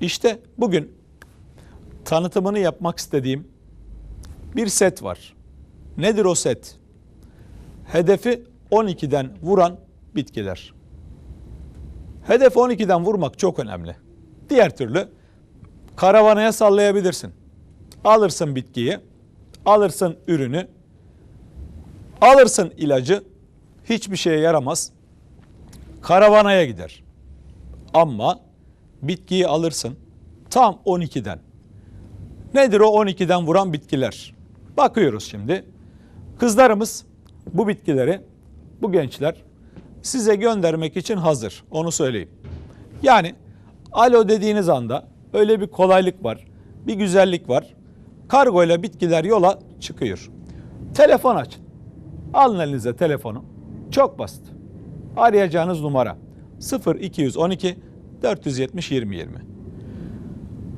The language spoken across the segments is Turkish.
İşte bugün tanıtımını yapmak istediğim bir set var. Nedir o set? Hedefi 12'den vuran bitkiler. Hedef 12'den vurmak çok önemli. Diğer türlü karavanaya sallayabilirsin. Alırsın bitkiyi, alırsın ürünü, alırsın ilacı, hiçbir şeye yaramaz. Karavanaya gider. Ama bitkiyi alırsın tam 12'den. Nedir o 12'den vuran bitkiler? Bakıyoruz şimdi. Kızlarımız bu bitkileri, bu gençler size göndermek için hazır. Onu söyleyeyim. Yani alo dediğiniz anda öyle bir kolaylık var, bir güzellik var. Kargo ile bitkiler yola çıkıyor. Telefon açın. Alın elinize telefonu. Çok basit. Arayacağınız numara 0212 470 2020.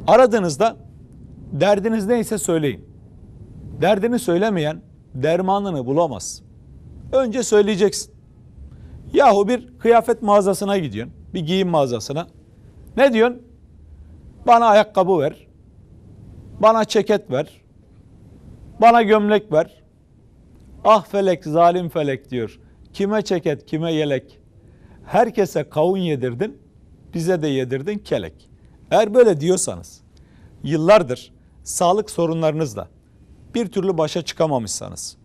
Aradığınızda derdiniz neyse söyleyin. Derdini söylemeyen dermanını bulamaz. Önce söyleyeceksin. Yahu bir kıyafet mağazasına gidiyorsun. Bir giyim mağazasına. Ne diyorsun? Bana ayakkabı ver. Bana ceket ver. Bana gömlek ver. Ah felek zalim felek diyor. Kime ceket kime yelek. Herkese kavun yedirdin. Bize de yedirdin kelek. Eğer böyle diyorsanız yıllardır sağlık sorunlarınızla bir türlü başa çıkamamışsanız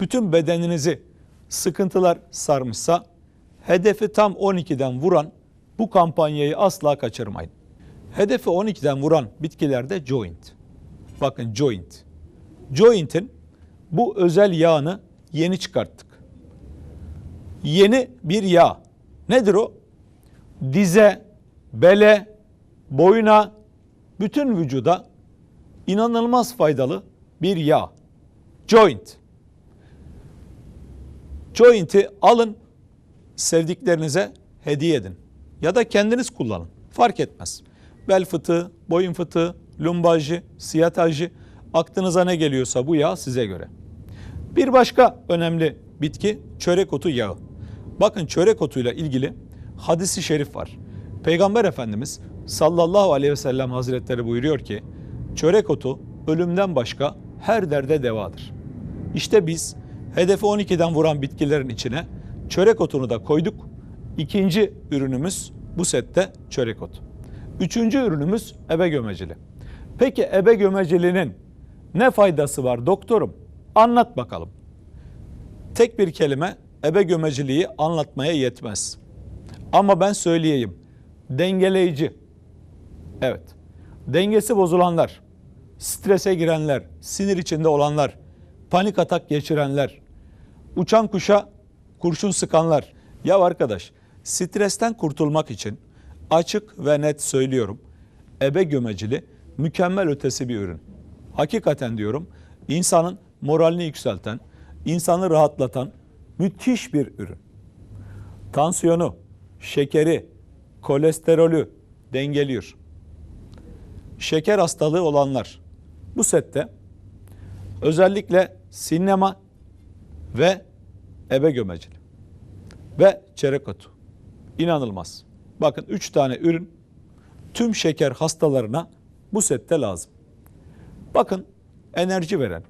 bütün bedeninizi sıkıntılar sarmışsa hedefi tam 12'den vuran bu kampanyayı asla kaçırmayın. Hedefi 12'den vuran bitkilerde joint. Bakın joint. Joint'in bu özel yağını yeni çıkarttık. Yeni bir yağ. Nedir o? Dize, bele, boyuna, bütün vücuda inanılmaz faydalı bir yağ. Joint. Joint'i alın, sevdiklerinize hediye edin. Ya da kendiniz kullanın. Fark etmez. Bel fıtığı, boyun fıtığı, lumbajı, siyatajı, aklınıza ne geliyorsa bu yağ size göre. Bir başka önemli bitki çörek otu yağı. Bakın çörek otuyla ilgili hadisi şerif var. Peygamber Efendimiz sallallahu aleyhi ve sellem hazretleri buyuruyor ki çörek otu ölümden başka her derde devadır. İşte biz hedefi 12'den vuran bitkilerin içine çörek otunu da koyduk. İkinci ürünümüz bu sette çörek otu. Üçüncü ürünümüz ebe gömecili. Peki ebe gömecilinin ne faydası var doktorum? Anlat bakalım. Tek bir kelime ebe gömeciliği anlatmaya yetmez. Ama ben söyleyeyim. Dengeleyici. Evet. Dengesi bozulanlar, strese girenler, sinir içinde olanlar, panik atak geçirenler, uçan kuşa kurşun sıkanlar. Ya arkadaş, stresten kurtulmak için açık ve net söylüyorum. Ebe gömecili mükemmel ötesi bir ürün. Hakikaten diyorum insanın moralini yükselten, insanı rahatlatan müthiş bir ürün. Tansiyonu, şekeri, kolesterolü dengeliyor. Şeker hastalığı olanlar bu sette özellikle sinema ve ebe gömecili ve çerek otu. İnanılmaz. Bakın 3 tane ürün tüm şeker hastalarına bu sette lazım. Bakın enerji veren,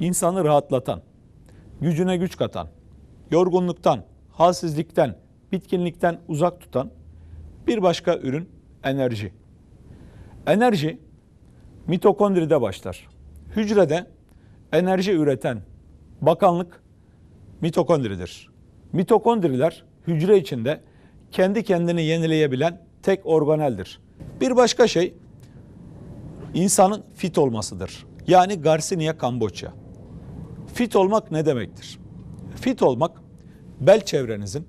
insanı rahatlatan, gücüne güç katan, yorgunluktan, halsizlikten, bitkinlikten uzak tutan bir başka ürün enerji. Enerji mitokondride başlar. Hücrede enerji üreten bakanlık mitokondridir. Mitokondriler hücre içinde kendi kendini yenileyebilen tek organeldir. Bir başka şey insanın fit olmasıdır. Yani Garcinia cambogia. Fit olmak ne demektir? Fit olmak bel çevrenizin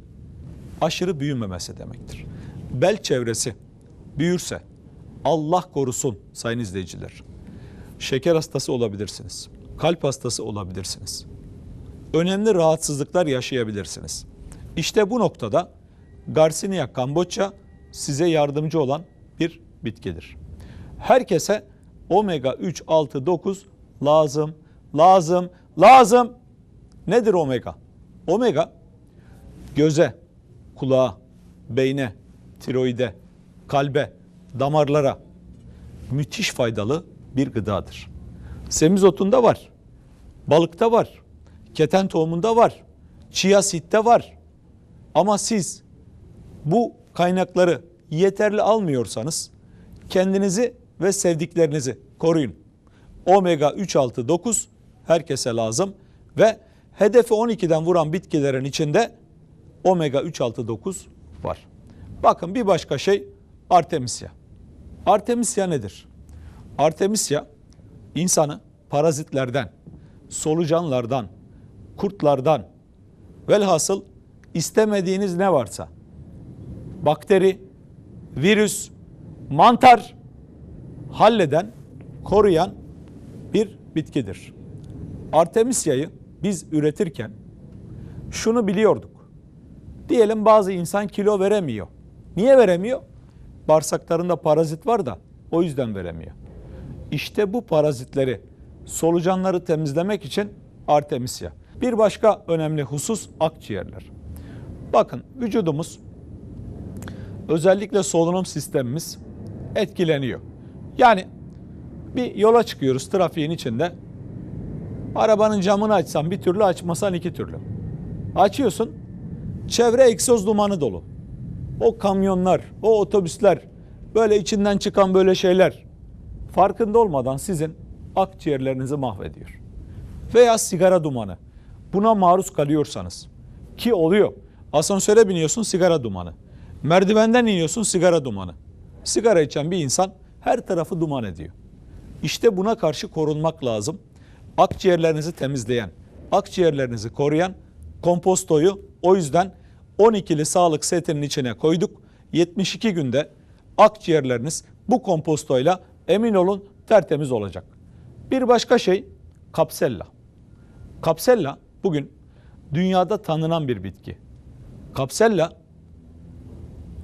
aşırı büyümemesi demektir. Bel çevresi büyürse Allah korusun sayın izleyiciler. Şeker hastası olabilirsiniz. Kalp hastası olabilirsiniz. Önemli rahatsızlıklar yaşayabilirsiniz. İşte bu noktada Garcinia cambogia size yardımcı olan bir bitkidir. Herkese omega 3, 6, 9 lazım, lazım, lazım. Nedir omega? Omega göze, kulağa, beyne, tiroide, kalbe damarlara müthiş faydalı bir gıdadır. Semizotunda var, balıkta var, keten tohumunda var, chia seed'de var. Ama siz bu kaynakları yeterli almıyorsanız kendinizi ve sevdiklerinizi koruyun. Omega 3, 6, 9 herkese lazım ve hedefi 12'den vuran bitkilerin içinde omega 3, 6, 9 var. Bakın bir başka şey Artemisia. Artemisia nedir? Artemisia insanı parazitlerden, solucanlardan, kurtlardan, velhasıl istemediğiniz ne varsa bakteri, virüs, mantar halleden, koruyan bir bitkidir. Artemisia'yı biz üretirken şunu biliyorduk. Diyelim bazı insan kilo veremiyor. Niye veremiyor? Bağırsaklarında parazit var da o yüzden veremiyor. İşte bu parazitleri, solucanları temizlemek için Artemisia. Bir başka önemli husus akciğerler. Bakın vücudumuz özellikle solunum sistemimiz etkileniyor. Yani bir yola çıkıyoruz trafiğin içinde. Arabanın camını açsan bir türlü açmasan iki türlü. Açıyorsun çevre egzoz dumanı dolu. O kamyonlar, o otobüsler, böyle içinden çıkan böyle şeyler farkında olmadan sizin akciğerlerinizi mahvediyor. Veya sigara dumanı. Buna maruz kalıyorsanız ki oluyor. Asansöre biniyorsun sigara dumanı. Merdivenden iniyorsun sigara dumanı. Sigara içen bir insan her tarafı duman ediyor. İşte buna karşı korunmak lazım. Akciğerlerinizi temizleyen, akciğerlerinizi koruyan kompostoyu o yüzden 12'li sağlık setinin içine koyduk. 72 günde akciğerleriniz bu kompostoyla emin olun tertemiz olacak. Bir başka şey kapsella. Kapsella bugün dünyada tanınan bir bitki. Kapsella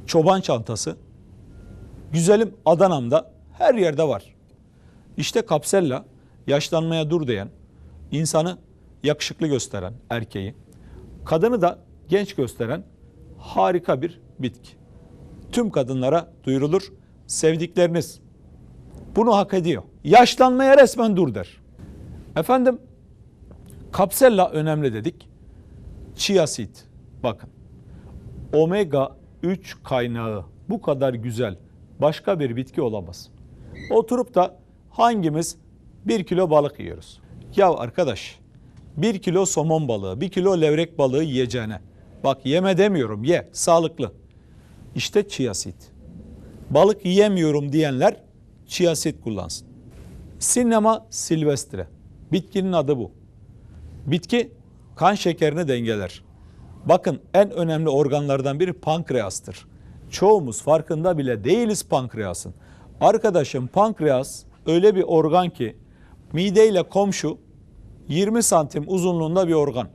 çoban çantası güzelim Adana'mda her yerde var. İşte kapsella yaşlanmaya dur diyen, insanı yakışıklı gösteren erkeği, kadını da genç gösteren harika bir bitki. Tüm kadınlara duyurulur. Sevdikleriniz bunu hak ediyor. Yaşlanmaya resmen dur der. Efendim kapsella önemli dedik. Chia seed bakın. Omega 3 kaynağı bu kadar güzel başka bir bitki olamaz. Oturup da hangimiz bir kilo balık yiyoruz? Ya arkadaş bir kilo somon balığı, bir kilo levrek balığı yiyeceğine. Bak yeme demiyorum ye sağlıklı. İşte seed. Balık yiyemiyorum diyenler seed kullansın. Sinema silvestre. Bitkinin adı bu. Bitki kan şekerini dengeler. Bakın en önemli organlardan biri pankreastır. Çoğumuz farkında bile değiliz pankreasın. Arkadaşım pankreas öyle bir organ ki mideyle komşu 20 santim uzunluğunda bir organ.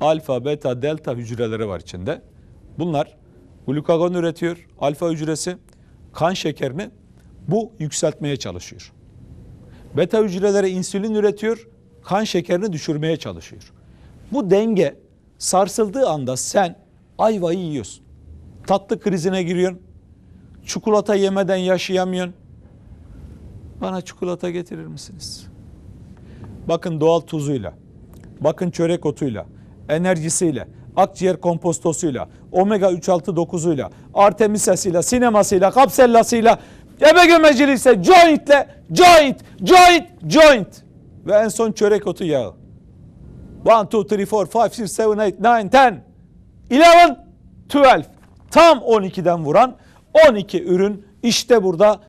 Alfa, beta, delta hücreleri var içinde. Bunlar glukagon üretiyor. Alfa hücresi kan şekerini bu yükseltmeye çalışıyor. Beta hücreleri insülin üretiyor. Kan şekerini düşürmeye çalışıyor. Bu denge sarsıldığı anda sen ayvayı yiyorsun. Tatlı krizine giriyorsun. Çikolata yemeden yaşayamıyorsun. Bana çikolata getirir misiniz? Bakın doğal tuzuyla, bakın çörek otuyla, enerjisiyle, akciğer kompostosuyla, omega 3 6 9'uyla, artemisasıyla, sinemasıyla, kapsellasıyla, ebe gömeciliyle, jointle, joint, joint, joint ve en son çörek otu yağı. 1, 2, 3, 4, 5, 6, 7, 8, 9, 10, 11, 12. Tam 12'den vuran 12 ürün işte burada